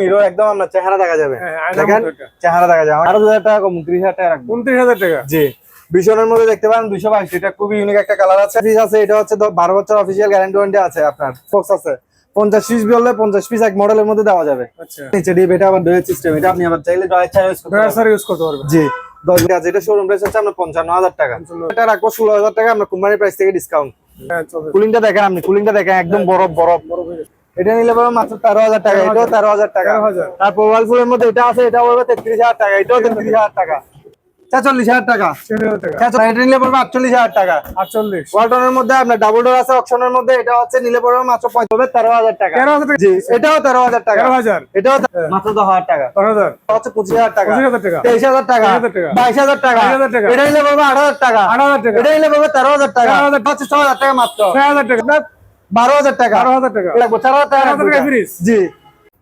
Mirror একদম আপনার চেহারা দেখা যাবে। হ্যাঁ, দেখেন চেহারা দেখা যাবে। দু হাজার টাকা কম উনত্রিশ হাজার টাকা রাখব। উনত্রিশ হাজার টাকা? জি। ভীষণের মধ্যে দেখতে পারেন দুইশো বাইশ এটা খুবই ইউনিক একটা কালার আছে। আছে এটা হচ্ছে বারো বছর অফিসিয়াল গ্যারান্টি ওয়ারেন্টি আছে আপনার। ফোক্স আছে। পঞ্চাশ পিস বললে পঞ্চাশ পিস এক মডেলের মধ্যে দেওয়া যাবে। আচ্ছা। নিচে ডিপ এটা আবার সিস্টেম এটা আপনি আবার চাইলে করতে পারবেন। ইউজ করতে পারবে জি। দশ আছে এটা শোরুম প্রাইস হচ্ছে আপনার পঞ্চান্ন হাজার টাকা। এটা রাখব ষোলো হাজার টাকা কোম্পানির প্রাইস থেকে ডিসকাউন্ট হ্যাঁ কুলিংটা দেখেন আপনি কুলিংটা দেখেন একদম বরফ বরফ। হয়ে গেছে। এটা নিলে পরে মাত্র তেরো হাজার টাকা এটাও তেরো হাজার টাকা তারপর ওয়ালপুলের মধ্যে এটা আছে এটা পড়বে তেত্রিশ হাজার টাকা এটাও তেত্রিশ হাজার টাকা ছেচল্লিশ হাজার টাকা ছেচল্লিশ হাজার টাকা ছেচল্লিশ এটা নিলে পড়বে আটচল্লিশ হাজার টাকা আটচল্লিশ ওয়ালটনের মধ্যে আপনার ডাবল ডোর আছে অপশনের মধ্যে এটা হচ্ছে নিলে পড়বে মাত্র তেরো হাজার টাকা তেরো হাজার টাকা জি এটাও তেরো হাজার টাকা হাজার এটাও মাত্র দশ হাজার টাকা হচ্ছে পঁচিশ হাজার টাকা পঁচিশ হাজার টাকা তেইশ হাজার টাকা বাইশ হাজার টাকা এটা নিলে পড়বে আট হাজার টাকা আট হাজার টাকা এটা নিলে পড়বে তেরো হাজার টাকা 13,000 হচ্ছে ছ হাজার টাকা মাত্র ছয় হাজার টাকা বারো হাজার টাকা। বারো হাজার টাকা। চার হাজার টাকা 4,000 টাকা লাগবে। ফ্রিজ। জি।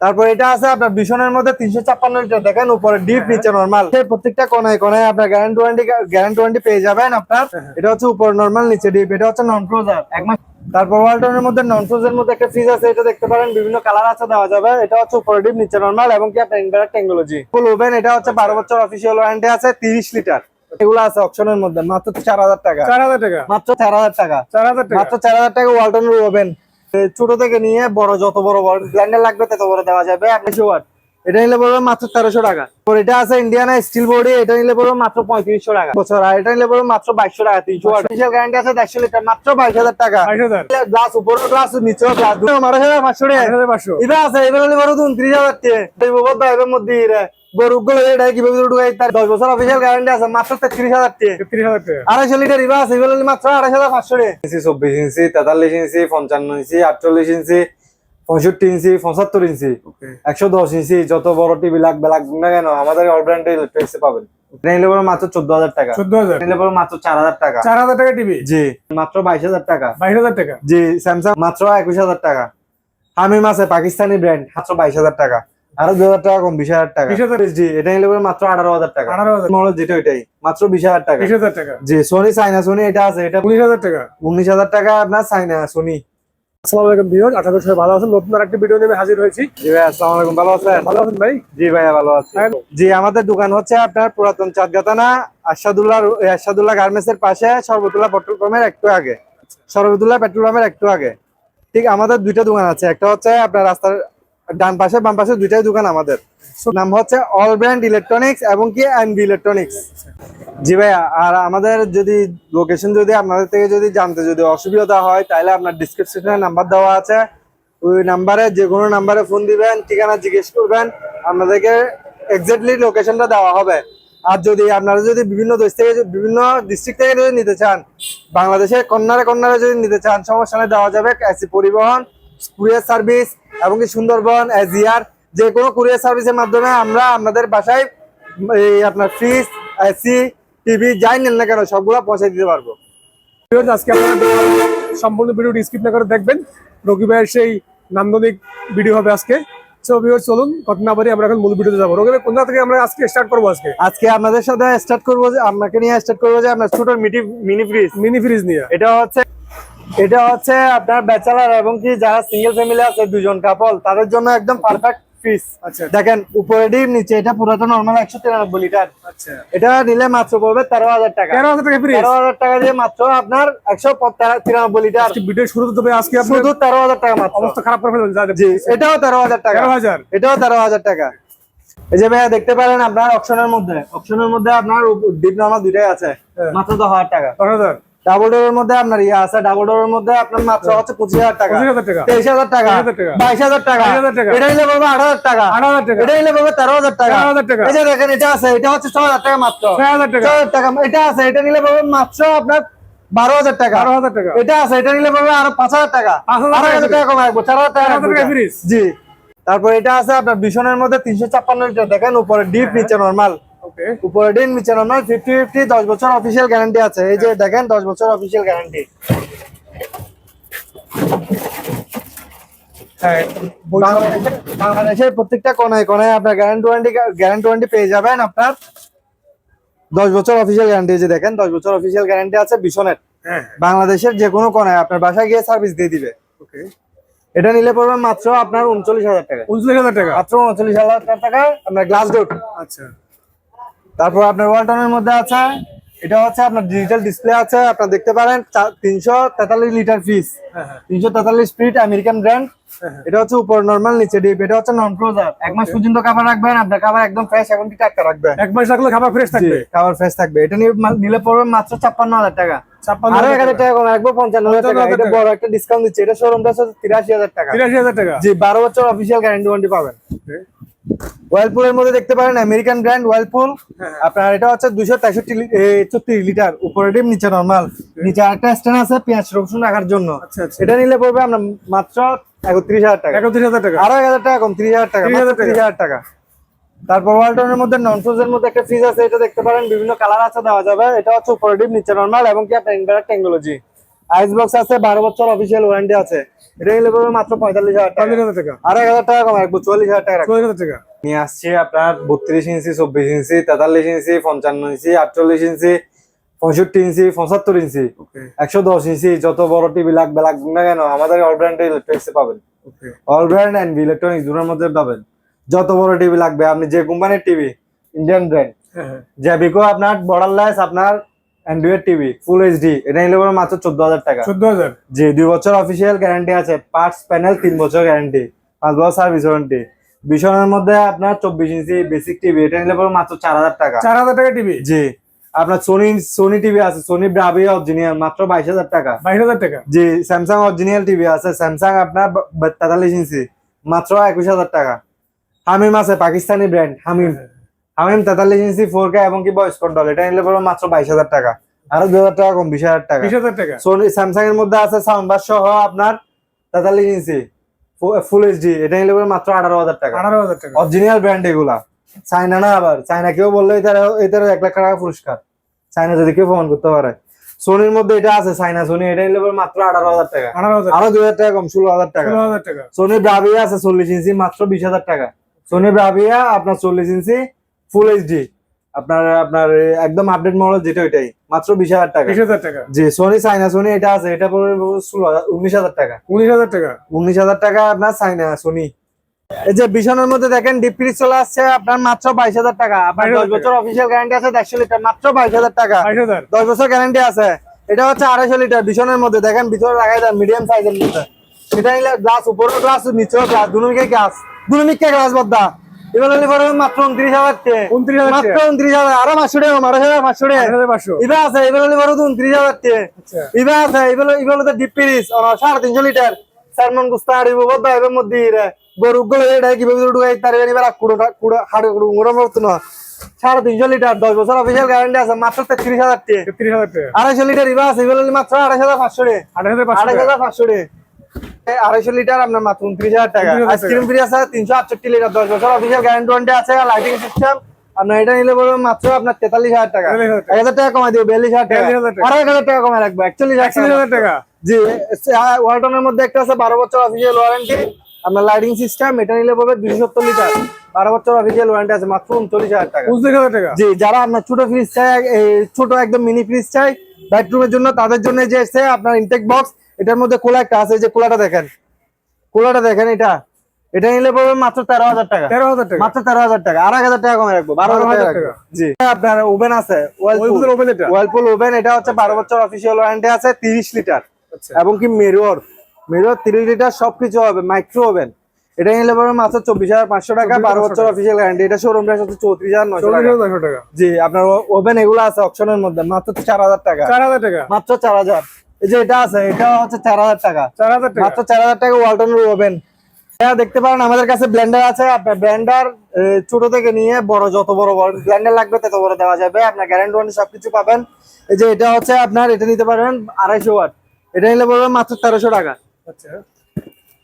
তারপর এটা আছে আপনার ভীষণের মধ্যে তিনশো ছাপ্পান্ন লিটার দেখেন উপরে ডিপ নিচে নর্মাল প্রত্যেকটা কোনায় কোনায় আপনার গ্যারান্টি ওয়ারেন্টি গ্যারান্টি ওয়ারেন্টি পেয়ে যাবেন আপনার। এটা হচ্ছে উপরে নর্মাল নিচে ডিপ এটা হচ্ছে নন ফ্রোজার এক মাস তারপর ওয়ালটনের মধ্যে নন ফ্রোজের মধ্যে একটা ফ্রিজ আছে এটা দেখতে পারেন বিভিন্ন কালার আছে দেওয়া যাবে। এটা হচ্ছে উপরে ডিপ নিচে নর্মাল এবং কি আপনার ইনভার্টার টেকনোলজি ফুল ওভেন এটা হচ্ছে বারো বছর অফিসিয়াল ওয়ারেন্টি আছে তিরিশ লিটার এগুলো আছে অপশনের মধ্যে। মাত্র চার হাজার টাকা। চার হাজার টাকা? মাত্র চার হাজার টাকা। চার হাজার টাকা? মাত্র চার হাজার টাকা ওয়ালটন ওভেন। ছোট থেকে নিয়ে বড় যত বড় বড় ব্ল্যান্ডার লাগবে তত বড় দেওয়া যাবে। একশো ওয়াট এটা নিলে পড়বে মাত্র তেরোশো টাকা। আর এটা আছে ইন্ডিয়ানা স্টিল বডি এটা নিলে পড়বে মাত্র পঁয়ত্রিশশো টাকা। বছর আর এটা নিলে পড়বে মাত্র বাইশশো টাকা তিনশো স্পেশাল গ্যারান্টি আছে দেড়শো লিটার মাত্র বাইশ হাজার টাকা গ্লাস উপরে গ্লাস নিচেও গ্লাস বারো হাজার পাঁচশো টাকা। পাঁচশো। এটা আছে এবার নিলে পড়বে উনত্রিশ হাজার টাকা। এবার মধ্যে রে এটা কীভাবে ঢুকাই তার দশ বছর অফিসিয়াল গ্যারান্টি আছে মাত্র তেত্রিশ হাজার টাকা। তেত্রিশ হাজার আড়াইশো লিটার রিভার আছে এগুলো মাত্র আড়াইশ হাজার পাঁচশো ইঞ্চি চব্বিশ ইঞ্চি তেতাল্লিশ ইঞ্চি পঞ্চান্ন ইঞ্চি আটচল্লিশ ইঞ্চি পঁয়ষট্টি ইঞ্চি পঁচাত্তর ইঞ্চি একশো দশ ইঞ্চি যত বড় টিভি লাগবে লাগবে না কেন আমাদের অল ইলেকট্রনিক্সে পাবেন। নিলে পরে মাত্র চোদ্দ হাজার টাকা। চোদ্দ হাজার? নিলে পরে মাত্র চার হাজার টাকা। চার হাজার টাকা টিভি? জি। মাত্র বাইশ হাজার টাকা। বাইশ হাজার টাকা? জি স্যামসাং মাত্র একুশ হাজার টাকা। হামিম আছে পাকিস্তানি ব্র্যান্ড মাত্র বাইশ হাজার টাকা। আরও দু হাজার টাকা কম বিশ হাজার টাকা। 20,000 জি এটা নিলে পরে মাত্র আঠারো হাজার টাকা। 18,000 মডেল যেটা ওইটাই মাত্র বিশ হাজার টাকা। বিশ হাজার টাকা। জি সোনি সাইনা সোনি এটা আছে এটা উনিশ হাজার টাকা? উনিশ হাজার টাকা আপনার সাইনা সোনি আসসালামু আলাইকুম ভিউয়ার আশা করি সবাই ভালো আছেন। নতুন আরেকটি ভিডিও নিয়ে হাজির হয়েছি। জি ভাই আসসালামু আলাইকুম। ভালো আছেন? ভালো আছেন ভাই? জি ভাইয়া ভালো আছি। হ্যাঁ। জি আমাদের দোকান হচ্ছে আপনার পুরাতন চাঁদগাতানা আশাদুল্লাহ আশাদুল্লাহ গার্মেন্টস এর পাশে সর্বতুল্লাহ পেট্রোল পাম্পের একটু আগে। সর্বতুল্লাহ পেট্রোল পাম্পের একটু আগে। ঠিক আমাদের দুইটা দোকান আছে। একটা হচ্ছে আপনার রাস্তার ডান পাশে, বাম পাশে দুইটাই দোকান আমাদের। নাম হচ্ছে অল ব্র্যান্ড ইলেকট্রনিক্স এবং কি এনবি ইলেকট্রনিক্স জি ভাইয়া, আর আমাদের যদি লোকেশন যদি আপনাদের থেকে যদি জানতে যদি অসুবিধা হয়, তাহলে আপনার ডিসক্রিপশনে নাম্বার দেওয়া আছে। ওই নাম্বারে যে কোনো নাম্বারে ফোন দিবেন, ঠিকানা জিজ্ঞেস করবেন, আপনাদেরকে এক্স্যাক্টলি লোকেশনটা দেওয়া হবে। আর যদি আপনারা যদি বিভিন্ন দেশ থেকে বিভিন্ন ডিস্ট্রিক্ট থেকে যদি নিতে চান, বাংলাদেশের কন্যারে কন্যারে যদি নিতে চান, সমস্যা দেওয়া যাবে। এসি পরিবহন কুরিয়ার সার্ভিস এবং কি সুন্দরবন এজিআর যে কোনো কুরিয়ার সার্ভিসের মাধ্যমে আমরা আপনাদের বাসায় এই আপনার ফ্রিজ এসি টিভি যাই নেন না কেন সবগুলো পৌঁছে দিতে পারব। আজকে আপনারা সম্পূর্ণ ভিডিওটি স্কিপ না করে দেখবেন। রকি ভাইয়ের সেই নান্দনিক ভিডিও হবে আজকে। চলুন কত না পারি আমরা এখন মূল ভিডিওতে যাব। ভাই কোন থেকে আমরা আজকে স্টার্ট করব আজকে? আজকে আপনাদের সাথে স্টার্ট করব যে আপনাকে নিয়ে স্টার্ট করব যে আপনার ছোট মিনি ফ্রিজ মিনি ফ্রিজ নিয়ে। এটা হচ্ছে এটা হচ্ছে আপনার ব্যাচেলার এবং কি যারা সিঙ্গেল ফ্যামিলি আছে দুজন কাপল তাদের জন্য একদম পারফেক্ট ফ্রিজ আচ্ছা। দেখেন উপরে ডিম নিচে এটা পুরাতন নর্মাল একশো তিরানব্বই লিটার। আচ্ছা। এটা নিলে মাত্র পড়বে তেরো হাজার টাকা। তেরো হাজার টাকা তেরো হাজার টাকা দিয়ে মাত্র আপনার একশো তিরানব্বই লিটার। ভিডিও তবে আজকে শুধু তেরো হাজার টাকা মাত্র। অবস্থা খারাপ করে জি এটাও তেরো হাজার টাকা। তেরো হাজার। এটাও তেরো হাজার টাকা। এই যে ভাইয়া দেখতে পারেন আপনার অপশনের মধ্যে। অপশনের মধ্যে আপনার ডিপ নামা দুইটাই আছে। হ্যাঁ। মাত্র দশ হাজার টাকা। দশ হাজার। ডাবল ডোরের মধ্যে আপনার ইয়ে আছে ডাবল ডোরের মধ্যে আপনার মাত্র হচ্ছে পঁচিশ হাজার টাকা তেইশ হাজার টাকা 23,000 টাকা, বাইশ হাজার টাকা 22,000 টাকা, এটা নিলে পড়বে আট হাজার টাকা এটা নিলে পড়বে তেরো হাজার টাকা এই যে দেখেন এটা আছে এটা হচ্ছে ছয় হাজার টাকা মাত্র ছয় হাজার টাকা এটা আছে এটা নিলে পড়বে মাত্র আপনার বারো হাজার টাকা বারো হাজার টাকা এটা আছে এটা নিলে পড়বে আরও পাঁচ হাজার টাকা পাঁচ হাজার টাকা হাজার টাকা কমে রাখব চার হাজার টাকা জি তারপর এটা আছে আপনার ভীষণের মধ্যে তিনশো ছাপ্পান্ন লিটার দেখেন উপরে ডিপ নিচে নর্মাল উপরে ডিপ নিচে নর্মাল ফিফটি ফিফটি দশ বছর অফিসিয়াল গ্যারান্টি আছে। এই যে দেখেন দশ বছর অফিসিয়াল গ্যারান্টি হ্যাঁ বাংলাদেশের প্রত্যেকটা কোনায় কোনায় আপনার গ্যারান্টি ওয়ারেন্টি গ্যারান্টি ওয়ারেন্টি পেয়ে যাবেন আপনার দশ বছর অফিসিয়াল গ্যারান্টি যে দেখেন দশ বছর অফিসিয়াল গ্যারান্টি আছে ভীষণের। হ্যাঁ বাংলাদেশের যে কোনো কোনায় আপনার বাসায় গিয়ে সার্ভিস দিয়ে দিবে। ওকে। এটা নিলে পড়বে মাত্র আপনার উনচল্লিশ হাজার টাকা। উনচল্লিশ হাজার টাকা? মাত্র উনচল্লিশ হাজার টাকা আপনার গ্লাস ডোর আচ্ছা। তারপর আপনার ওয়ালটনের মধ্যে আছে এটা হচ্ছে আপনার ডিজিটাল ডিসপ্লে আছে আপনার দেখতে পারেন তিনশো তেতাল্লিশ লিটার ফিস হ্যাঁ হ্যাঁ। তিনশো তেতাল্লিশ ফিট আমেরিকান ব্র্যান্ড হ্যাঁ, হ্যাঁ। এটা হচ্ছে উপর নর্মাল নিচে ডিপ এটা হচ্ছে নন ফ্রোজার এক মাস পর্যন্ত খাবার রাখবেন আপনার খাবার একদম ফ্রেশ এবং কি টাটকা রাখবেন? এক মাস রাখলে খাবার ফ্রেশ থাকবে? খাবার ফ্রেশ থাকবে। এটা নিয়ে নিলে পড়বে মাত্র ছাপ্পান্ন হাজার টাকা। আরও এক হাজার টাকা কম রাখব পঞ্চান্ন হাজার টাকা। এটা বড় একটা ডিসকাউন্ট দিচ্ছে। এটা শোরুমটা হচ্ছে তিরাশি হাজার টাকা। তিরাশি হাজার টাকা। জি বারো বছর অফিসিয়াল গ্যারান্টি ওয়ারেন্টি পাবেন. ওয়ালপুলের মধ্যে দেখতে পারেন আমেরিকান ব্র্যান্ড ওয়ালপুল। আপনার এটা হচ্ছে দুইশো তেষট্টি চত্রিশ লিটার। উপরে ডিম নিচে নর্মাল নিচে আরেকটা স্ট্যান্ড আছে পেঁয়াজ রসুন রাখার জন্য। আচ্ছা আচ্ছা। এটা নিলে পড়বে আমরা মাত্র একত্রিশ হাজার টাকা। একত্রিশ হাজার টাকা। আরও এক হাজার টাকা কম ত্রিশ হাজার টাকা 30,000 ত্রিশ হাজার টাকা। তারপর ওয়ালটনের মধ্যে নন ফ্রোজের মধ্যে একটা ফ্রিজ আছে এটা দেখতে পারেন বিভিন্ন কালার আছে দেওয়া যাবে। এটা হচ্ছে উপরে ডিম নিচে নর্মাল এবং কি আপনার ইনভার্টার টেকনোলজি আইস বক্স আছে বারো বছর অফিসিয়াল ওয়ারেন্টি আছে। এটা নিলে পড়বে মাত্র পঁয়তাল্লিশ হাজার টাকা। আরও এক হাজার টাকা কম রাখব চুয়াল্লিশ হাজার টাকা। চল্লিশ হাজার টাকা। নিয়ে আসছি আপনার বত্রিশ ইঞ্চি চব্বিশ ইঞ্চি তেতাল্লিশ ইঞ্চি পঞ্চান্ন ইঞ্চি আটচল্লিশ ইঞ্চি পঁয়ষট্টি ইঞ্চি পঁচাত্তর ইঞ্চি একশো দশ ইঞ্চি যত বড় টিভি লাগবে লাগবে না কেন আমাদের অল ব্র্যান্ড ইলেকট্রনিক্সে পাবেন। অল ব্র্যান্ড অ্যান্ড ইলেকট্রনিক্স দুটোর মধ্যে পাবেন। যত বড় টিভি লাগবে আপনি যে কোম্পানির টিভি ইন্ডিয়ান ব্র্যান্ড জ্যাবিকো আপনার বর্ডারলেস আপনার অ্যান্ড্রয়েড টিভি ফুল এইচডি এটা নিলে পরে মাত্র চোদ্দ হাজার টাকা। চোদ্দ হাজার? জি দুই বছর অফিসিয়াল গ্যারান্টি আছে পার্টস প্যানেল তিন বছর গ্যারান্টি পাঁচ বছর সার্ভিস ওয়ারেন্টি বিছানার মধ্যে আপনার চব্বিশ ইঞ্চি বেসিক টিভি এটা নিলে পরে মাত্র চার হাজার টাকা। চার হাজার টাকা টিভি জি। আপনার সোনি সোনি টিভি আছে সোনি ব্রাভি অরিজিনাল মাত্র বাইশ হাজার টাকা। বাইশ হাজার টাকা? জি স্যামসাং অরিজিনাল টিভি আছে স্যামসাং আপনার তেতাল্লিশ ইঞ্চি মাত্র একুশ হাজার টাকা। হামিম আছে পাকিস্তানি ব্র্যান্ড হামিম হামিম তেতাল্লিশ ইঞ্চি ফোর কে এবং কি ভয়েস কন্ট্রোল এটা নিলে পরে মাত্র বাইশ হাজার টাকা। আরও দু হাজার টাকা কম বিশ হাজার টাকা। বিশ হাজার টাকা? সোনি স্যামসাং এর মধ্যে আছে সাউন্ড বার সহ আপনার তেতাল্লিশ ইঞ্চি। ফুল এইচডি এটা নিলে মাত্র আঠারো হাজার টাকা। আঠারো হাজার টাকা। অরিজিনাল ব্র্যান্ড এগুলা। চায়না না আবার। চায়না কেউ বললে এটার এটার এক লাখ টাকা পুরস্কার। চায়না যদি কেউ প্রমাণ করতে পারে। সোনির মধ্যে এটা আছে চায়না সোনি এটা নিলে মাত্র আঠারো হাজার টাকা। আরও দুই হাজার টাকা কম ষোলো হাজার টাকা। ষোলো হাজার টাকা। সোনি ব্রাভিয়া আছে চল্লিশ ইঞ্চি মাত্র বিশ হাজার টাকা। সোনি ব্রাভিয়া আপনার চল্লিশ ইঞ্চি ফুল এইচডি আপনার আপনার একদম আপডেট মডেল যেটা ওইটাই। মাত্র বিশ হাজার টাকা। বিশ হাজার টাকা। জি সোনি চাইনা সোনি এটা আছে এটা পড়বে উনিশ হাজার টাকা। উনিশ হাজার টাকা। উনিশ হাজার টাকা আপনার চাইনা সোনি এই যে বিছানার মধ্যে দেখেন ডিপ ফ্রিজ চলে আসছে আপনার মাত্র বাইশ হাজার টাকা। আপনার দশ বছর অফিসিয়াল গ্যারান্টি আছে দেড়শো লিটার মাত্র বাইশ হাজার টাকা। দশ বছর গ্যারান্টি আছে। এটা হচ্ছে আড়াইশো লিটার বিছানার মধ্যে। দেখেন ভিতরে মিডিয়াম সাইজের মধ্যে এটা নিলে গ্লাস উপরেও গ্লাস নিচেও গ্লাস দুনুমিকে গ্লাস দুনুমিকে গ্লাস বদ্দা। নিলে পরে মাত্র উনত্রিশ হাজার উনত্রিশ হাজার মাত্র উনত্রিশ হাজার। আরও পাঁচশো টাকা আড়াই হাজার পাঁচশো টাকা পাঁচশো। ইবা আছে এবার নিলে পরে উনত্রিশ হাজার টাকা আচ্ছা। ইবা আছে এগুলো এগুলো তো ডিপ ফ্রিজ সাড়ে তিনশো লিটার। সালমন গুস্তা আড়িব বদ্দা এবার মধ্যে গরু গুলো এটা কীভাবে ঢুকাই তার এবার কুড়ো কুড়ো হাড়ে কুড়ো উড়ো না। সাড়ে তিনশো লিটার দশ বছর অফিসিয়াল গ্যারান্টি আছে মাত্র তেত্রিশ হাজার আড়াইশো লিটার ইবা আছে এগুলো মাত্র আড়াইশ হাজার পাঁচশো আড়াইশ হাজার আড়াইশো লিটার আপনার মাত্র উনত্রিশ হাজার টাকা। আইসক্রিম ফ্রি আছে তিনশো আটষট্টি লিটার দশ বছর অফিসিয়াল গ্যারান্টি ওয়ারেন্টি আছে লাইটিং সিস্টেম আপনার এটা নিলে পড়বে মাত্র আপনার তেতাল্লিশ হাজার টাকা। এক হাজার টাকা কমাই দিবে বিয়াল্লিশ হাজার টাকা। 42,000 টাকা। আরও এক হাজার টাকা কমাই রাখব একচল্লিশ হাজার টাকা। জি ওয়ালটনের মধ্যে একটা আছে বারো বছর অফিসিয়াল ওয়ারেন্টি আপনার লাইটিং সিস্টেম এটা নিলে পড়বে দুইশো সত্তর লিটার। বারো বছর অফিসিয়াল ওয়ারেন্টি আছে মাত্র উনচল্লিশ হাজার টাকা। টাকা। জি যারা আপনার ছোট ফ্রিজ চাই ছোট একদম মিনি ফ্রিজ চাই বেডরুমের জন্য তাদের জন্য যে আপনার ইনটেক বক্স এটার মধ্যে কোলা একটা আছে যে কোলাটা দেখেন। কোলাটা দেখেন এটা। এটা নিলে পড়বে মাত্র তেরো হাজার টাকা। তেরো হাজার টাকা। মাত্র তেরো হাজার টাকা। এক হাজার টাকা কমে রাখব। বারো হাজার টাকা জি। আপনার ওভেন আছে। ওয়ালপুল ওভেন এটা। হচ্ছে বারো বছর অফিসিয়াল ওয়ারেন্টি আছে তিরিশ লিটার। আচ্ছা। এবং কি মিরর মিরর তিরিশ লিটার সবকিছু হবে মাইক্রো ওভেন এটা নিলে পড়বে মাত্র চব্বিশ হাজার পাঁচশো টাকা বারো বছর অফিসিয়াল গ্যারান্টি এটা শোরুম প্রাইস হচ্ছে চৌত্রিশ হাজার টাকা। টাকা। জি আপনার ওভেন এগুলো আছে অপশনের মধ্যে মাত্র চার হাজার টাকা। চার হাজার টাকা। মাত্র চার হাজার। এই যে এটা আছে এটা হচ্ছে চার হাজার টাকা। চার হাজার টাকা। মাত্র চার হাজার টাকা ওয়ালটনের ওভেন এটা দেখতে পারেন আমাদের কাছে ব্লেন্ডার আছে আপনার ব্লেন্ডার ছোট থেকে নিয়ে বড় যত বড় বড় ব্লেন্ডার লাগবে তত বড় দেওয়া যাবে। আপনার গ্যারান্টি ওয়ারেন্টি সবকিছু পাবেন। এই যে এটা হচ্ছে আপনার এটা নিতে পারবেন আড়াইশো ওয়াট। এটা নিলে পড়বে মাত্র তেরোশো টাকা। আচ্ছা।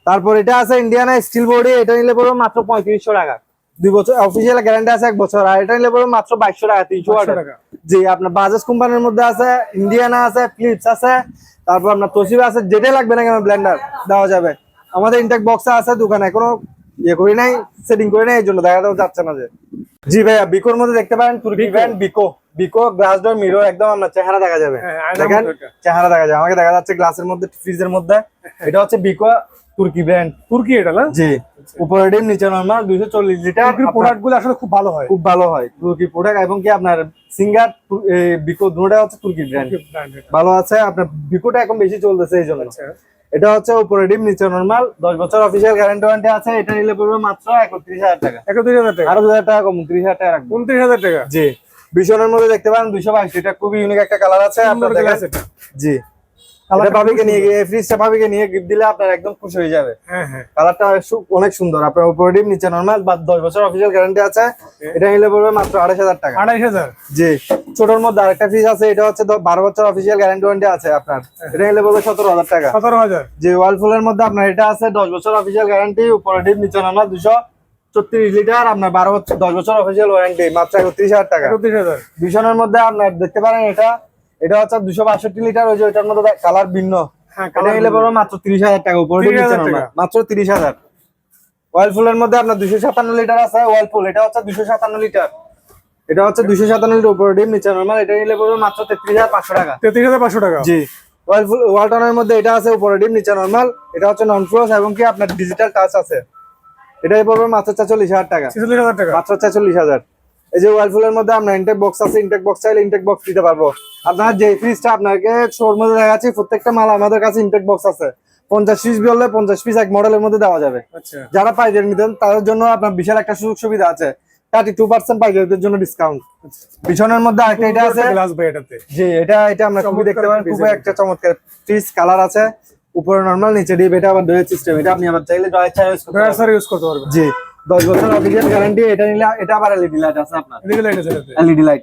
তারপর এটা আছে ইন্ডিয়ানা স্টিল বডি এটা নিলে পড়বে মাত্র পঁয়ত্রিশশো টাকা। দুই বছর অফিসিয়াল গ্যারান্টি আছে এক বছর আর এটা নিলে মাত্র বাইশশো টাকা তিনশো টাকা। জি আপনার বাজাজ কোম্পানির মধ্যে আছে ইন্ডিয়ানা আছে ফিলিপস আছে তারপর আপনার আছে যেটাই লাগবে না কেন ব্লেন্ডার দেওয়া যাবে। আমাদের ইনটেক বক্স আছে দোকানে কোনো ইয়ে করি নাই সেটিং করি নাই এই জন্য দেখা যাচ্ছে না যে। জি ভাইয়া বিকোর মধ্যে দেখতে পারেন তুর্কি ব্র্যান্ড বিকো বিকো গ্লাস ডোর মিরো একদম আপনার চেহারা দেখা যাবে। হ্যাঁ, দেখেন চেহারা দেখা যাবে। আমাকে দেখা যাচ্ছে গ্লাসের মধ্যে ফ্রিজের মধ্যে। এটা হচ্ছে বিকো তুর্কি ব্র্যান্ড তুর্কি এটা না? জি। উপরে ডিম নিচে নর্মাল দুইশো চল্লিশ লিটার। প্রোডাক্টগুলো আসলে খুব ভালো হয়। খুব ভালো হয়। তুর্কি প্রোডাক্ট এবং কি আপনার সিঙ্গার বিকো দুটা হচ্ছে তুর্কি ব্র্যান্ড ভালো আছে আপনার বিকোটা এখন বেশি চলতেছে এই জন্য। আচ্ছা। এটা হচ্ছে উপরে ডিম নিচে নর্মাল দশ বছর অফিসিয়াল গ্যারান্টি ওয়ারেন্টি আছে এটা নিলে পড়বে মাত্র একত্রিশ হাজার টাকা। একত্রিশ হাজার টাকা। আরও হাজার টাকা কম উনত্রিশ হাজার টাকা উনত্রিশ হাজার টাকা। জি। ভীষণের মধ্যে দেখতে পারেন দুইশো বাইশ। এটা খুবই ইউনিক একটা কালার আছে আপনার এটা। জি। ভাবিকে নিয়ে গিয়ে ফ্রিজটা ভাবিকে নিয়ে গিফট দিলে আপনার একদম খুশি হয়ে যাবে। হ্যাঁ হ্যাঁ। কালারটা অনেক সুন্দর। আপনার উপরে ডিম নিচে নর্মাল বা দশ বছর অফিসিয়াল গ্যারান্টি আছে। এটা নিলে পড়বে মাত্র আড়াইশ হাজার টাকা। আড়াইশ হাজার? জি। ছোটর মধ্যে আরেকটা ফ্রিজ আছে এটা হচ্ছে বারো বছর অফিসিয়াল গ্যারান্টি ওয়ারেন্টি আছে আপনার। এটা নিলে পড়বে সতেরো হাজার টাকা। সতেরো হাজার? যে ওয়ালফুলের মধ্যে আপনার এটা আছে দশ বছর অফিসিয়াল গ্যারান্টি উপরে ডিম নিচে নর্মাল দুশো ছত্রিশ লিটার আপনার বারো বছর দশ বছর অফিসিয়াল ওয়ারেন্টি মাত্র একত্রিশ হাজার টাকা। একত্রিশ হাজার। ভীষণের মধ্যে আপনার দেখতে পারেন এটা এটা হচ্ছে দুশো বাষট্টি লিটার ওই যে ওইটার মধ্যে কালার ভিন্ন। হ্যাঁ মাত্র তিরিশ হাজার টাকা উপরে 30,000 নিচে টাকা। নর্মাল মাত্র তিরিশ হাজার। ওয়ালফুলের মধ্যে আপনার দুশো সাতান্ন লিটার আছে ওয়ালফুল এটা হচ্ছে দুশো সাতান্ন লিটার। এটা হচ্ছে দুশো সাতান্ন লিটার উপরে ডিম নিচে নর্মাল এটা নিলে পড়বে মাত্র তেত্রিশ হাজার পাঁচশো টাকা। তেত্রিশ হাজার পাঁচশো টাকা? জি। ওয়ালফুল ওয়ালটনের মধ্যে এটা আছে উপরে ডিম নিচে নর্মাল এটা হচ্ছে নন ফ্লোস এবং কি আপনার ডিজিটাল টাচ আছে। এটাই পড়বে মাত্র চাচল্লিশ হাজার টাকা। ছেচল্লিশ হাজার টাকা। মাত্র চাচল্লিশ হাজার। এই যে ওয়ালফুলের মধ্যে আপনার ইনটেক বক্স আছে ইনটেক বক্স চাইলে ইনটেক বক্স দিতে পারব। আপনার যে ফ্রিজটা আপনাকে শোর মধ্যে দেখাচ্ছি প্রত্যেকটা মাল আমাদের কাছে ইনটেক বক্স আছে। পঞ্চাশ পিস বললে পঞ্চাশ পিস এক মডেলের মধ্যে দেওয়া যাবে। আচ্ছা। যারা পাইকারি নিতেন তাদের জন্য আপনার বিশাল একটা সুযোগ সুবিধা আছে। থার্টি টু পার্সেন্ট পাইকারিদের জন্য ডিসকাউন্ট পিছনের মধ্যে আরেকটা এটা আছে। জি এটা এটা আমরা খুবই দেখতে পারেন খুবই একটা চমৎকার ফ্রিজ কালার আছে। উপরে নর্মাল নিচে ডিপ এটা আবার ডয়ের সিস্টেম এটা আপনি আবার চাইলে ডয়ের ছাড়া use করতে পারবেন। ইউজ করতে জি বছর অফিসিয়াল গ্যারান্টি এটা নিলে এটা আবার এলইডি লাইট আছে আপনার। এদিকে লাইট আছে এটাতে এলইডি লাইট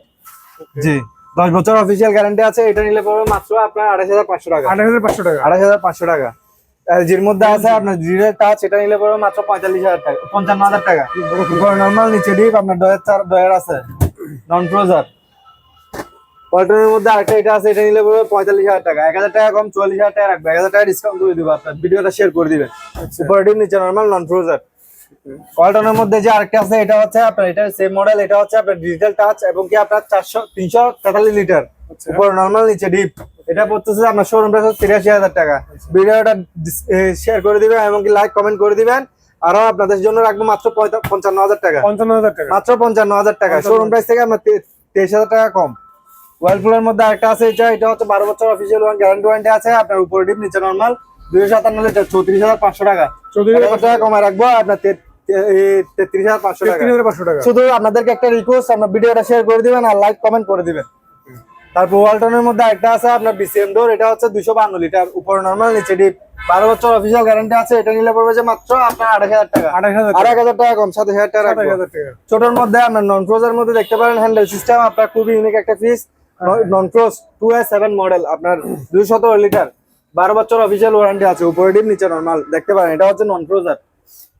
জি। দশ বছর অফিসিয়াল গ্যারান্টি আছে এটা নিলে পড়বে মাত্র আপনার আড়াইশ হাজার পাঁচশো টাকা। আঠাশ হাজার পাঁচশো টাকা। আড়াইশ হাজার পাঁচশো টাকা। এলজির মধ্যে আছে আপনার জিরের টাচ এটা নিলে পড়বে মাত্র পঁয়তাল্লিশ হাজার টাকা পঞ্চান্ন হাজার টাকা। নর্মাল নিচে ডিপ আপনার ডয়ের চার ডয়ের আছে। নন ফ্রোজার পল্টনের মধ্যে আরেকটা এটা আছে এটা নিলে পড়বে পঁয়তাল্লিশ হাজার টাকা। এক হাজার টাকা কম চুয়াল্লিশ হাজার টাকা রাখবে। এক হাজার টাকা ডিসকাউন্ট করে দিবো আপনার। ভিডিওটা শেয়ার করে দিবেন। উপরে ডিপ নিচে নর্মাল নন ফ্রোজার পল্টনের মধ্যে যে আরেকটা আছে এটা হচ্ছে আপনার এটা সেম মডেল এটা হচ্ছে আপনার ডিজিটাল টাচ এবং কি আপনার চারশো তিনশো তেতাল্লিশ লিটার উপরে নর্মাল নিচে ডিপ এটা পড়তেছে আপনার শোরুম প্রাইস তিরাশি হাজার টাকা। ভিডিওটা শেয়ার করে দিবেন এবং কি লাইক কমেন্ট করে দিবেন। আরও আপনাদের জন্য রাখব মাত্র পঞ্চান্ন হাজার টাকা। পঞ্চান্ন হাজার টাকা। মাত্র পঞ্চান্ন হাজার টাকা। শোরুম প্রাইস থেকে আপনার তেইশ হাজার টাকা কম। ওয়ার্লপুলের মধ্যে আরেকটা আছে এটা এটা হচ্ছে বারো বছর অফিসিয়াল ওয়ান গ্যারান্টি ওয়ারেন্টি আছে। আপনার উপরে ডিপ নিচে নর্মাল দুইশো সাতান্ন লিটার চৌত্রিশ হাজার পাঁচশো টাকা। টাকা কমায় রাখব আপনার তে- তে- এই তেত্রিশ হাজার পাঁচশো টাকা। পাঁচশো টাকা। শুধু আপনাদেরকে একটা রিকোয়েস্ট আপনার ভিডিওটা শেয়ার করে দিবেন আর লাইক কমেন্ট করে দিবেন। তারপর ওয়ালটনের মধ্যে একটা আছে আপনার বিসিএম ডোর এটা হচ্ছে দুশো বান্ন লিটার উপরে নর্মাল নিচে ডিপ বারো বছর অফিসিয়াল গ্যারান্টি আছে এটা নিলে পড়বে যে মাত্র আপনার আড়াই হাজার টাকা। আঠাশ হাজার টাকা। কম সাতাশ হাজার টাকা ছোটর মধ্যে আপনার নন ক্রোজের মধ্যে দেখতে পারেন হ্যান্ডেল সিস্টেম আপনার খুবই ইউনিক একটা ফ্রিজ নন ক্রোজ টু এ সেভেন মডেল আপনার দুই লিটার। বারো বছর অফিসিয়াল ওয়ারেন্টি আছে উপরে ডিপ নিচে নর্মাল দেখতে পারেন এটা হচ্ছে নন ক্রোজার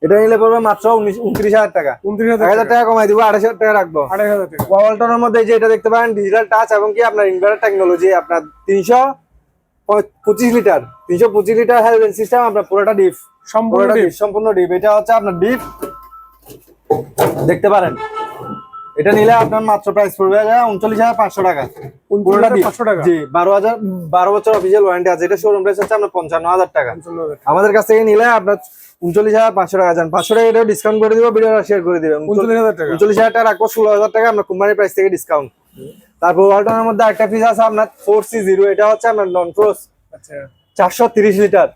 এটা নিলে পড়বে মাত্র উনত্রিশ হাজার টাকা। উনত্রিশ হাজার টাকা। কমাই দিব আড়াইশ হাজার টাকা রাখব। আঠাশ হাজার টাকা। ওয়ালটনের মধ্যে যে এটা দেখতে পারেন ডিজিটাল টাচ এবং কি আপনার ইনভার্টার টেকনোলজি আপনার তিনশো পঁচিশ লিটার তিনশো পঁচিশ লিটার হেলথ সিস্টেম আপনার পুরোটা ডিপ। সম্পূর্ণ ডিপ সম্পূর্ণ ডিপ। এটা হচ্ছে আপনার ডিপ। দেখতে পারেন। এটা নিলে আপনার মাত্র প্রাইস পড়বে উনচল্লিশ হাজার পাঁচশো টাকা। জি বারো হাজার বারো বছর অফিসিয়াল ওয়ারেন্টি আছে। এটা শোরুম প্রাইস হচ্ছে আপনার পঞ্চান্ন হাজার টাকা। আমাদের কাছ থেকে নিলে আপনার উনচল্লিশ হাজার পাঁচশো টাকা যান। পাঁচশো টাকা এটা ডিসকাউন্ট করে দিব ভিডিওটা শেয়ার করে দিবেন। উনচল্লিশ হাজার টাকা। উনচল্লিশ হাজার টাকা রাখব ষোলো হাজার টাকা আপনার কোম্পানির প্রাইস থেকে ডিসকাউন্ট তারপর ওয়ালটনের মধ্যে একটা পিস আছে আপনার ফোর সি জিরো এটা হচ্ছে আপনার নন ক্রোস আচ্ছা। চারশো তিরিশ লিটার।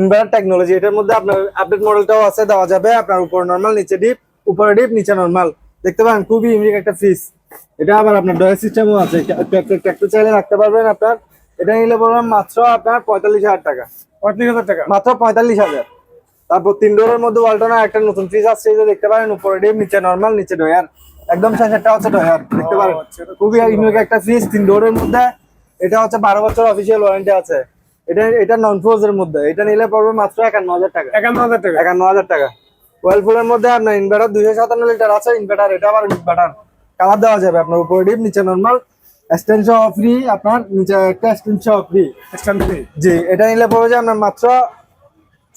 ইনভার্টার টেকনোলজি এটার মধ্যে আপনার আপডেট মডেলটাও আছে দেওয়া যাবে। আপনার উপর নর্মাল নিচে ডিপ উপরে ডিপ নিচে নর্মাল দেখতে পারেন খুবই ইউনিক একটা ফ্রিজ এটা আবার আপনার ডয়ার সিস্টেমও আছে। ট্র্যাক্টর চাইলে রাখতে পারবেন আপনার। এটা নিলে বলবেন মাত্র আপনার পঁয়তাল্লিশ হাজার টাকা। পঁয়ত্রিশ হাজার টাকা? মাত্র পঁয়তাল্লিশ হাজার। তারপর তিন ডোরের মধ্যে ওয়ালটনের একটা নতুন ফ্রিজ আসছে যে দেখতে পারেন উপরে ডিপ নিচে নর্মাল নিচে ডয়ার একদম শেষেরটা হচ্ছে ডয়ার দেখতে পারেন। আচ্ছা, এটা খুব খুবই ইউনিক একটা ফ্রিজ তিন ডোরের মধ্যে। এটা হচ্ছে বারো বছর অফিসিয়াল ওয়ারেন্টি আছে। এটা এটা নন ফ্রোজের মধ্যে। এটা নিলে পড়বে মাত্র একান্ন হাজার টাকা। একান্ন হাজার টাকা। একান্ন হাজার টাকা। ওয়েলফুলের মধ্যে আপনার ইনভার্টার দুইশো সাতান্ন লিটার আছে ইনভার্টার এটা আবার ইনভার্টার কালার দেওয়া যাবে আপনার উপরে ডিপ নিচে নর্মাল ফ্রি আপনার নিচে একটা ফ্রি স্ট্যান্ড ফ্রি জি এটা নিলে পড়বে যে আপনার মাত্র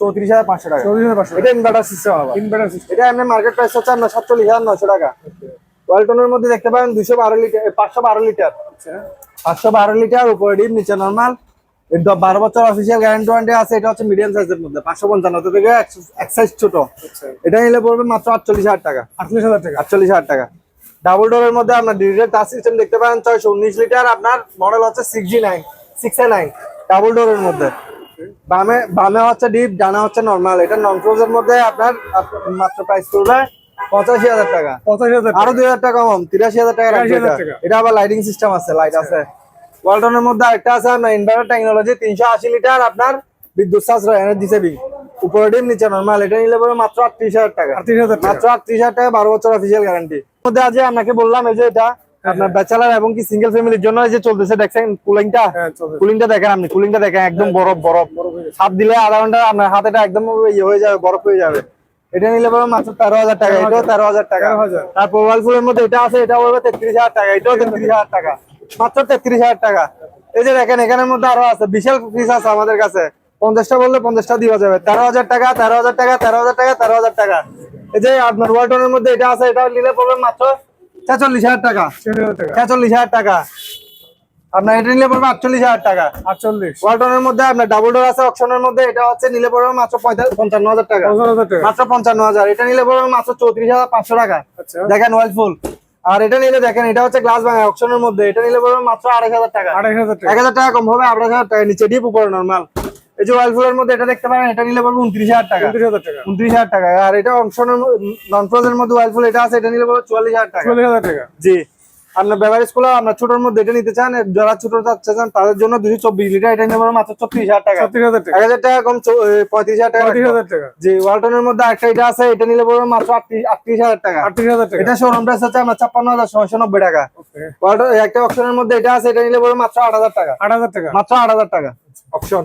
চৌত্রিশ হাজার পাঁচশো টাকা। চৌত্রিশ হাজার পাঁচশো এটা ইনভার্টার সিস্টেম আবার ইনভার্টার সিস্টেম এটা এমনি মার্কেট প্রাইস হচ্ছে আপনার সাতচল্লিশ হাজার নশো টাকা। ওয়ালটনের মধ্যে দেখতে দুশো বারো লিটার পাঁচশো বারো লিটার আচ্ছা। পাঁচশো বারো লিটার উপরে ডিপ নিচে নর্মাল দ- বারো বছর অফিসিয়াল গ্যারান্টি ওয়ারেন্টি আছে এটা হচ্ছে মিডিয়াম সাইজের মধ্যে পাঁচশো পঞ্চান্ন থেকে এক সাইজ ছোট। আচ্ছা। এটা নিলে পড়বে মাত্র আটচল্লিশ হাজার টাকা। আটত্রিশ হাজার টাকা। আটচল্লিশ হাজার টাকা। ডাবল ডোরের মধ্যে আপনার ডিজিটাল টাচ সিস্টেম দেখতে পারেন ছয়শো উনিশ লিটার আপনার মডেল হচ্ছে six G nine six A nine double ডোরের মধ্যে। বামে বামে হচ্ছে ডিপ ডানা হচ্ছে নর্মাল এটা নন ক্লোজের মধ্যে আপনার মাত্র প্রাইস করবে পঁচাশি হাজার টাকা। পঁচাশি হাজার আরও দুই হাজার টাকা কম তিরাশি হাজার টাকা রাখবে 83,000 টাকা। এটা আবার লাইটিং সিস্টেম আছে লাইট আছে। ওয়ালটনের মধ্যে একটা আছে আপনার ইনভার্টার টেকনোলজি তিনশো আশি লিটার আপনার বিদ্যুৎ সাশ্রয় এনার্জি সেভিং উপরে ডিম নিচে নর্মাল এটা নিলে পরে মাত্র আটত্রিশ হাজার টাকা। আটত্রিশ হাজার টাকা। মাত্র আটত্রিশ হাজার টাকা বারো বছর অফিসিয়াল গ্যারান্টি মধ্যে আজ আপনাকে বললাম এই যে এটা আপনার ব্যাচেলার এবং কি সিঙ্গেল ফ্যামিলির জন্য এই যে চলতেছে দেখছেন কুলিংটা হ্যাঁ কুলিংটা দেখেন আপনি কুলিংটা দেখেন একদম বরফ বরফ। হয়ে হাত দিলে আধা ঘণ্টা আপনার হাতেটা একদম ইয়ে হয়ে যাবে বরফ হয়ে যাবে। এটা নিলে পরে মাত্র তেরো হাজার টাকা এটাও তেরো হাজার টাকা। তারপর ওয়ালফুলের মধ্যে এটা আছে এটা বলবে তেত্রিশ হাজার টাকা এটাও তেত্রিশ হাজার টাকা। মাত্র তেত্রিশ হাজার টাকা। এই যে দেখেন এখানের মধ্যে আরও আছে বিশাল পিস আছে আমাদের কাছে। পঞ্চাশটা বললে পঞ্চাশটা দেওয়া যাবে। তেরো হাজার টাকা তেরো হাজার টাকা তেরো হাজার টাকা তেরো হাজার টাকা। এই যে আপনার ওয়ালটনের মধ্যে এটা আছে এটা নিলে পড়বে মাত্র ছেচল্লিশ হাজার টাকা। ছেচল্লিশ হাজার টাকা। আপনার এটা নিলে পড়বে আটচল্লিশ হাজার টাকা। আটচল্লিশ। ওয়ালটনের মধ্যে আপনার ডাবল ডোর আছে অপশনের মধ্যে এটা হচ্ছে নিলে পড়বে মাত্র পঞ্চান্ন হাজার টাকা। মাত্র পঞ্চান্ন হাজার। এটা নিলে পড়বে মাত্র চৌত্রিশ হাজার পাঁচশো টাকা। আচ্ছা। দেখেন ওয়ালফুল আর এটা নিলে দেখেন এটা হচ্ছে গ্লাস ভাঙা অপশনের মধ্যে। এটা নিলে পড়বে মাত্র আড়াই হাজার টাকা। আড়াই হাজার টাকা। এক হাজার টাকা কম হবে আড়াই হাজার টাকা নিচে ডিপ উপরে নর্মাল এই যে ওয়ালফুলের মধ্যে এটা দেখতে পারেন এটা নিলে পড়বে উনত্রিশ হাজার টাকা। উনত্রিশ হাজার টাকা। উনত্রিশ হাজার টাকা। আর এটা অপশনের নন ফ্রোজের মধ্যে ওয়ালফুল এটা আছে এটা নিলে পড়বে চুয়াল্লিশ হাজার টাকা। চল্লিশ হাজার টাকা। জি। আপনার বেভারেজগুলো আপনার ছোটর মধ্যে এটা নিতে চান যারা ছোট চাচ্ছে চান তাদের জন্য দুশো চব্বিশ লিটার এটা নিলে মাত্র ছত্রিশ হাজার টাকা। ছত্রিশ হাজার টাকা। এক হাজার টাকা কম পঁয়ত্রিশ হাজার টাকা পঁয়ত্রিশ। হাজার টাকা। জি ওয়ালটনের মধ্যে একটা এটা আছে এটা নিলে পড়বে মাত্র আটত্রিশ আটত্রিশ হাজার টাকা। আটত্রিশ হাজার টাকা। এটা শোরুম প্রাইস হচ্ছে আমার ছাপ্পান্ন হাজার ছয়শো নব্বই টাকা ওয়ালটন একটা অপশনের মধ্যে এটা আছে এটা নিলে পড়বে মাত্র আট হাজার টাকা। আট হাজার টাকা। মাত্র আট হাজার টাকা। অপশন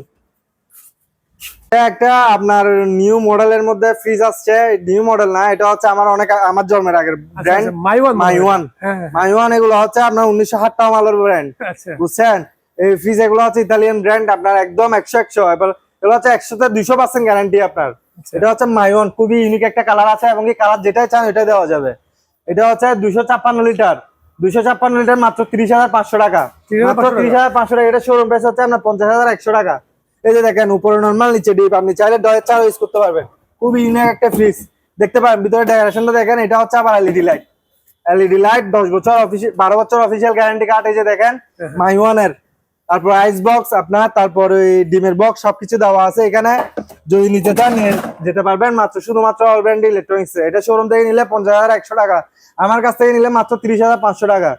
একটা আপনার নিউ মডেলের মধ্যে ফ্রিজ আসছে। নিউ মডেল না এটা হচ্ছে আমার অনেক আমার জন্মের আগের brand my one my one হ্যাঁ হ্যাঁ। মাই ওয়ান এগুলো হচ্ছে আপনার উনিশশো ষাট টাকা মালের ব্র্যান্ড আচ্ছা। বুঝছেন? এই ফ্রিজ এগুলো হচ্ছে ইতালিয়ান ব্র্যান্ড আপনার একদম একশো একশো। এবার এগুলো হচ্ছে একশোতে দুইশো পার্সেন্ট গ্যারান্টি আপনার। এটা হচ্ছে মাইওয়ান খুবই ইউনিক একটা কালার আছে এবং কি কালার যেটাই চান ওটাই দেওয়া যাবে। এটা হচ্ছে দুইশো ছাপ্পান্ন লিটার দুইশো ছাপ্পান্ন লিটার মাত্র তিরিশ হাজার পাঁচশো টাকা। 30,500 মাত্র তিরিশ হাজার পাঁচশো টাকা। এটা শোরুম প্রাইস হচ্ছে আপনার পঞ্চাশ হাজার একশো টাকা। এই যে দেখেন উপরে নর্মাল নিচে ডিপ আপনি চাইলে ডয়ের ইউজ করতে পারবেন। খুবই ইউনিক একটা ফ্রিজ দেখতে পারেন ভিতরে ডেকোরেশনটা দেখেন এটা হচ্ছে আবার এলইডি লাইট এলইডি লাইট দশ বছর অফিসিয়াল বারো বছর অফিসিয়াল গ্যারান্টি কার্ড এই যে দেখেন মাইওয়ানের তারপর আইস বক্স আপনার তারপর ওই ডিমের বক্স সবকিছু দেওয়া আছে এখানে। যদি নিতে চান নিয়ে যেতে পারবেন মাত্র শুধুমাত্র অল ব্র্যান্ড ইলেকট্রনিক্স এটা শোরুম থেকে নিলে পঞ্চাশ হাজার একশো টাকা। আমার কাছ থেকে নিলে মাত্র তিরিশ হাজার পাঁচশো টাকা।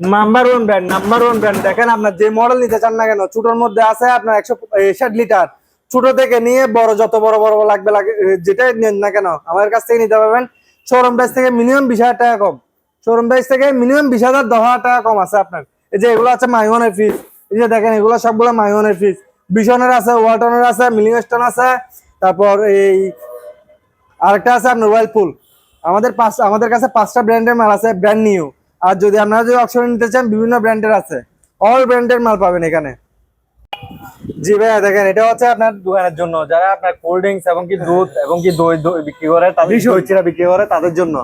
Number one brand number one brand দেখেন আপনার যে মডেল নিতে চান না কেন, ছোটোর মধ্যে আছে আপনার একশো ষাট লিটার। ছোট থেকে নিয়ে বড়, যত বড় বড় লাগবে, লাগে যেটাই নেন না কেন, আমাদের কাছ থেকে নিতে পারবেন। শোরুম প্রাইস থেকে মিনিমাম বিশ হাজার টাকা কম। শোরুম প্রাইস থেকে মিনিমাম বিশ হাজার, দশ হাজার টাকা কম আছে আপনার। এই যে এগুলো আছে মাইওয়ানের ফিস এই যে দেখেন, এগুলো সবগুলো মাইওয়ানের ফিস বিশনের আছে ওয়ালটনের আছে মিলিংস্টন আছে। তারপর এই আরেকটা আছে আপনার ওয়াইলপুল আমাদের পাঁচ, আমাদের কাছে পাঁচটা ব্র্যান্ডের মাল আছে ব্র্যান্ড নিউ আর যদি আপনারা যদি অপশন নিতে চান বিভিন্ন ব্র্যান্ডের আছে। অল ব্র্যান্ডের মাল পাবেন এখানে। জি ভাইয়া দেখেন এটা হচ্ছে আপনার দোকানের জন্য। যারা আপনার কোল্ড ড্রিঙ্কস এবং কি দুধ এবং কি দই দই বিক্রি করে তাদের বিক্রি করে তাদের জন্য।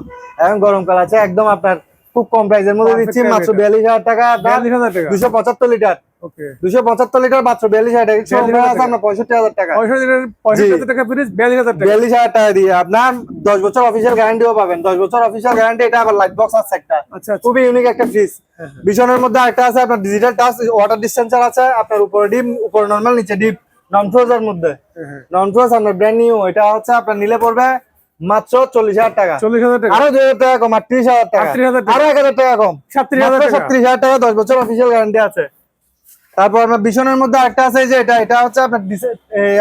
এখন গরমকাল আছে একদম আপনার খুব কম প্রাইসের মধ্যে দিচ্ছি মাত্র। বিয়াল্লিশ হাজার টাকা দুশো পঁচাত্তর লিটার দুশো পঁচাত্তর লিটার মাত্র বিয়াল্লিশ হাজার টাকা। শোরুম 42,000 আছে আপনার পঁয়ষট্টি হাজার টাকা। পঁয়ষট্টি হাজার পঁয়ষট্টি হাজার টাকা ফ্রিজ বিয়াল্লিশ হাজার টাকা। বিয়াল্লিশ হাজার টাকা দিয়ে আপনার দশ বছর অফিসিয়াল গ্যারান্টিও পাবেন। দশ বছর অফিসিয়াল গ্যারান্টি এটা আবার লাইট বক্স আছে একটা খুবই ইউনিক একটা ফ্রিজ বিছনের মধ্যে একটা আছে আপনার ডিজিটাল টাচ ওয়াটার ডিসপেন্সার আছে আপনার উপরে ডিপ উপরে নর্মাল নিচে ডিপ নন ফ্রোজের মধ্যে। হ্যাঁ, হ্যাঁ। নন ফ্রোজ আপনার ব্র্যান্ড নিউ এটা হচ্ছে আপনার নিলে পড়বে মাত্র চল্লিশ হাজার টাকা। চল্লিশ হাজার টাকা। আরও দুই হাজার টাকা কম আটত্রিশ হাজার টাকা। আরও এক হাজার টাকা কম। সাতত্রিশ হাজার টাকা। হাজার টাকা দশ বছর অফিসিয়াল গ্যারান্টি আছে। তারপর আপনার বিছনের মধ্যে একটা আছে যে এটা এটা হচ্ছে আপনার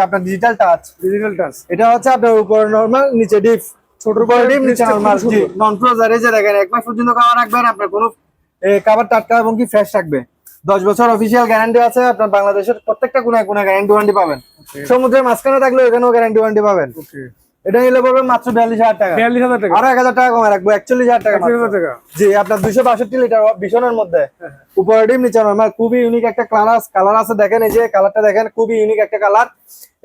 আপনার ডিজিটাল টাচ ডিজিটাল টাচ এটা হচ্ছে আপনার উপরে নরমাল নিচে ডিপ। ছোট উপরে ডিপ নিচে নরমাল নন ফ্রোজার এই যে দেখেন এক মাস পর্যন্ত খাবার রাখবেন আপনার কোনো খাবার টাটকা এবং কি ফ্রেশ থাকবে। দশ বছর অফিসিয়াল গ্যারান্টি আছে আপনার বাংলাদেশের প্রত্যেকটা কোনায় কোনায় গ্যারান্টি ওয়ারেন্টি পাবেন। সমুদ্রের মাঝখানে থাকলে এখানেও গ্যারান্টি ওয়ারেন্টি পাবেন। এটা নিলে পড়বে মাত্র বিয়াল্লিশ হাজার টাকা। বিয়াল্লিশ হাজার টাকা। আর এক হাজার টাকা কমে রাখব একচল্লিশ হাজার টাকা টাকা। জি আপনার দুশো বাষট্টি লিটার বিছনের মধ্যে। উপরে ডিম নিচে নরমাল খুবই ইউনিক একটা কালার কালার আছে দেখেন এই যে কালারটা দেখেন খুবই ইউনিক একটা কালার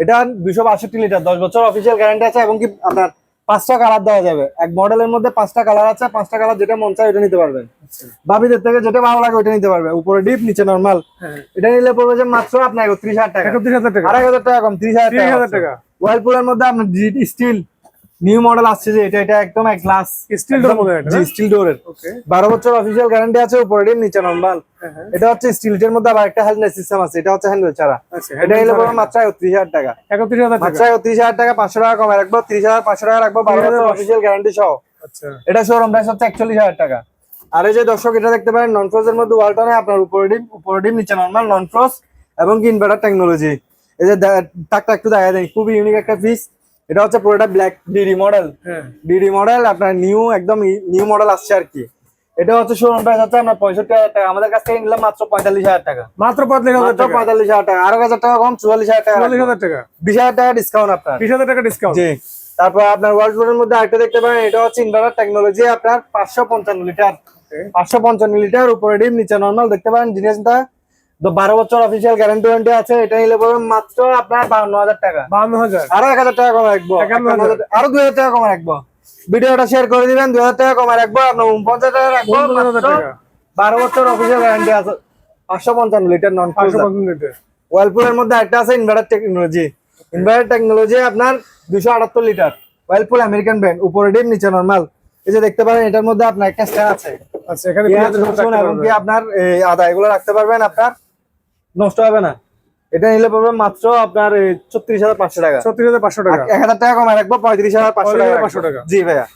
এটা দুশো বাষট্টি লিটার দশ বছর অফিসিয়াল গ্যারান্টি আছে এবং কি আপনার পাঁচটা কালার দেওয়া যাবে। এক মডেলের মধ্যে পাঁচটা কালার আছে পাঁচটা কালার যেটা মন চায় ওটা নিতে পারবে ভাবিদের বাবিদের থেকে যেটা ভালো লাগে ওটা নিতে পারবে। উপরে ডিপ নিচে নর্মাল হ্যাঁ। এটা নিলে পড়বে যে মাত্র আপনার একত্রিশ হাজার টাকা। একত্রিশ হাজার টাকা। আড়াই হাজার টাকা কম ত্রিশ হাজার টাকা। হাজার টাকা। ওয়ার্লপুলের মধ্যে আপনার স্টিল নিউ মডেল আসছে যে এটা এটা একদম এক গ্লাস স্টিল ডোর এটা জি স্টিল ডোরের ওকে বারো বছর অফিসিয়াল গ্যারান্টি আছে উপরে ডিপ নিচে নর্মাল হ্যাঁ হ্যাঁ। এটা হচ্ছে স্টিলটার মধ্যে আবার একটা হ্যান্ডেল সিস্টেম আছে এটা হচ্ছে হ্যান্ডেল ছাড়া। আচ্ছা এটা নিলে পড়বে মাত্র একত্রিশ হাজার টাকা। একত্রিশ হাজার মাত্র টাকা একত্রিশ হাজার টাকা পাঁচশো টাকা কমে রাখব ত্রিশ হাজার পাঁচশো টাকা রাখব বারো বছর অফিসিয়াল গ্যারান্টি সহ। আচ্ছা। এটা শোরুম প্রাইস হচ্ছে একচল্লিশ হাজার টাকা। আর এই যে দর্শক এটা দেখতে পারেন নন ফ্রোজ এর মধ্যে ওয়ালটনে আপনার উপরে ডিম উপরে ডিম নিচে নর্মাল নন ফ্রোজ এবং ইনভার্টার টেকনোলজি এই যে টাকটা একটু দেখা যায় খুবই ইউনিক একটা পিস এটা হচ্ছে পুরোটা black DD model DD model আপনার নিউ একদম নিউ মডেল আসছে আর কি। এটা হচ্ছে শোরুম প্রাইস হচ্ছে আপনার পঁয়ষট্টি হাজার টাকা। আমাদের কাছ থেকে নিলাম মাত্র পঁয়তাল্লিশ হাজার টাকা। মাত্র পঁয়তাল্লিশ হাজার টাকা। পঁয়তাল্লিশ হাজার টাকা। আরও হাজার টাকা কম চুয়াল্লিশ হাজার টাকা রাখব। হাজার টাকা। বিশ হাজার টাকা ডিসকাউন্ট আপনার। বিশ হাজার টাকা ডিসকাউন্ট জি। তারপর আপনার ওয়ার্ল্ড মধ্যে আরেকটা দেখতে পারেন এটা হচ্ছে ইনভার্টার টেকনোলজি আপনার পাঁচশো পঞ্চান্ন লিটার পাঁচশো পঞ্চান্ন লিটার উপরে ডিম নিচে নর্মাল দেখতে পারেন জিনিসটা তো বারো বছর অফিসিয়াল গ্যারান্টি ওয়ারেন্টি আছে এটা নিলে পড়বে মাত্র আপনার বাউন্ন হাজার টাকা। বাহান্ন হাজার আরও এক হাজার টাকা কমে রাখব। আরও দুই হাজার টাকা কমে রাখব। ভিডিওটা শেয়ার করে দিবেন দুই হাজার টাকা কমে রাখব আপনার উনপঞ্চাশ টাকা রাখব। বারো বছর অফিসিয়াল গ্যারান্টি আছে। পাঁচশো পঞ্চান্ন লিটার নন লিটার ওয়ালপুলের মধ্যে একটা আছে ইনভার্টার টেকনোলজি ইনভার্টার টেকনোলজি আপনার দুশো আটাত্তর লিটার ওয়ালপুল আমেরিকান ব্র্যান্ড উপরে ডিম নিচে নর্মাল এই যে দেখতে পারেন এটার মধ্যে আপনার একটা স্ট্যান্ড আছে। আচ্ছা এখানে এবং কি আপনার আদা এগুলো রাখতে পারবেন আপনার নষ্ট হবে না। এটা নিলে পড়বে মাত্র আপনার ছত্রিশ হাজার পাঁচশো টাকা। ছত্রিশ হাজার পাঁচশো টাকা। এক হাজার টাকা কমায় রাখব পঁয়ত্রিশ হাজার পাঁচশো টাকা পাঁচশো টাকা। জি ভাইয়া।